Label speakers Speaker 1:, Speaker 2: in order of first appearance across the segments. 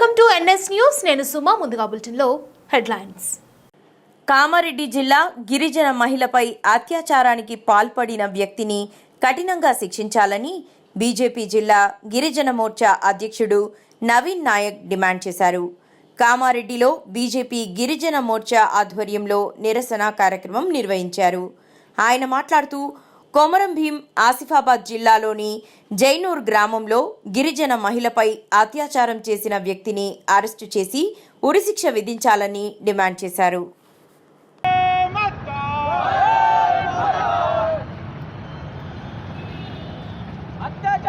Speaker 1: Welcome to NS news. నేను సుమా ముందుగా బులెటిన్లో హెడ్లైన్స్.
Speaker 2: కామారెడ్డి జిల్లా గిరిజన మహిళపై అత్యాచారానికి పాల్పడిన వ్యక్తిని కఠినంగా శిక్షించాలని బీజేపీ జిల్లా గిరిజన మోర్చా అధ్యక్షుడు నవీన్ నాయక్ డిమాండ్ చేశారు. కామారెడ్డిలో బీజేపీ గిరిజన మోర్చా ఆధ్వర్యంలో నిరసన కార్యక్రమం నిర్వహించారు. ఆయన మాట్లాడుతూ కొమరం భీం ఆసిఫాబాద్ జిల్లాలోని జైనూర్ గ్రామంలో గిరిజన మహిళపై అత్యాచారం చేసిన వ్యక్తిని అరెస్టు చేసి ఉరిశిక్ష విధించాలని డిమాండ్ చేశారు.
Speaker 3: అత్యాచారం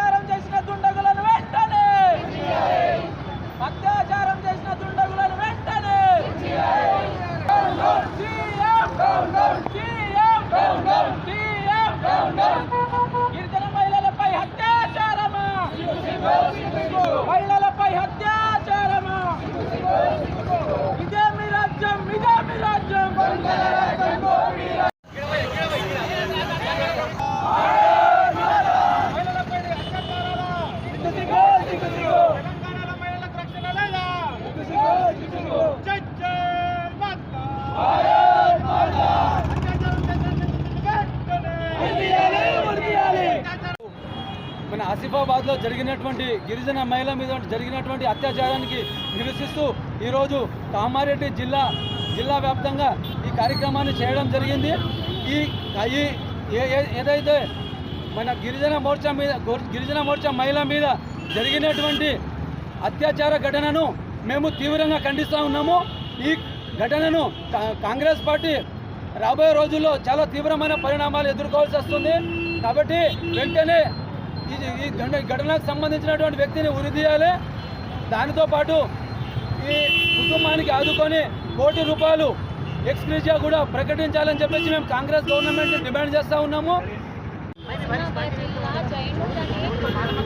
Speaker 3: ఆసిఫాబాద్లో ఆసిఫాబాద్లో జరిగినటువంటి గిరిజన మహిళ మీద జరిగినటువంటి అత్యాచారానికి నిరసిస్తూ ఈరోజు కామారెడ్డి జిల్లా జిల్లా వ్యాప్తంగా ఈ కార్యక్రమాన్ని చేయడం జరిగింది. ఈ ఏ- ఏ- ఏదైతే మన గిరిజన మోర్చా మీద గిరిజన మోర్చా మహిళ మీద జరిగినటువంటి అత్యాచార ఘటనను మేము తీవ్రంగా ఖండిస్తూ ఉన్నాము. ఈ ఘటనను కా- కాంగ్రెస్ పార్టీ రాబోయే రోజుల్లో చాలా తీవ్రమైన పరిణామాలు ఎదుర్కోవాల్సి వస్తుంది. కాబట్టి వెంటనే ఈ ఘటనకు సంబంధించినటువంటి వ్యక్తిని ఉరిదీయాలి దానితో పాటు ఈ కుటుంబానికి ఆదుకొని కోటి రూపాయలు ఎక్స్క్రీజియా కూడా ప్రకటించాలని చెప్పేసి మేము కాంగ్రెస్ గవర్నమెంట్ డిమాండ్ చేస్తూ ఉన్నాము.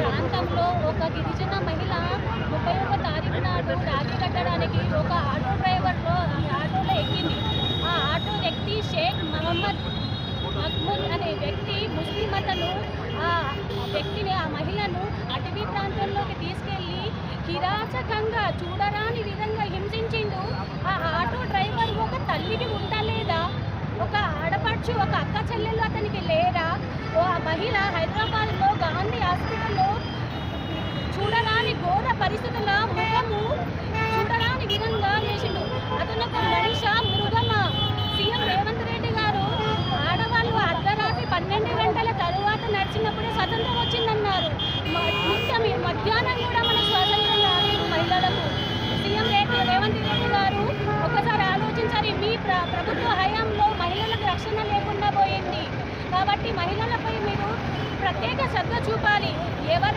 Speaker 4: ప్రాంతంలో ఒక గిరిజన మహిళ ముప్పై ఒక తారీఖు నాడు రాఖీ కట్టడానికి వ్యక్తిని ఆ మహిళను అటవీ ప్రాంతంలోకి తీసుకెళ్ళి కిరాచకంగా చూడరాని విధంగా హింసించిండు. ఆ ఆటో డ్రైవర్ ఒక తల్లికి ఉండలేదా? ఒక ఆడపడుచు ఒక అక్క చెల్లెలు అతనికి లేరా? ఓ ఆ మహిళ హైదరాబాద్లో గాంధీ హాస్పిటల్లో చూడరాని ఘోర పరిస్థితి కాబట్టి మహిళలపై మీరు ప్రత్యేక శ్రద్ధ చూపాలి. ఎవరు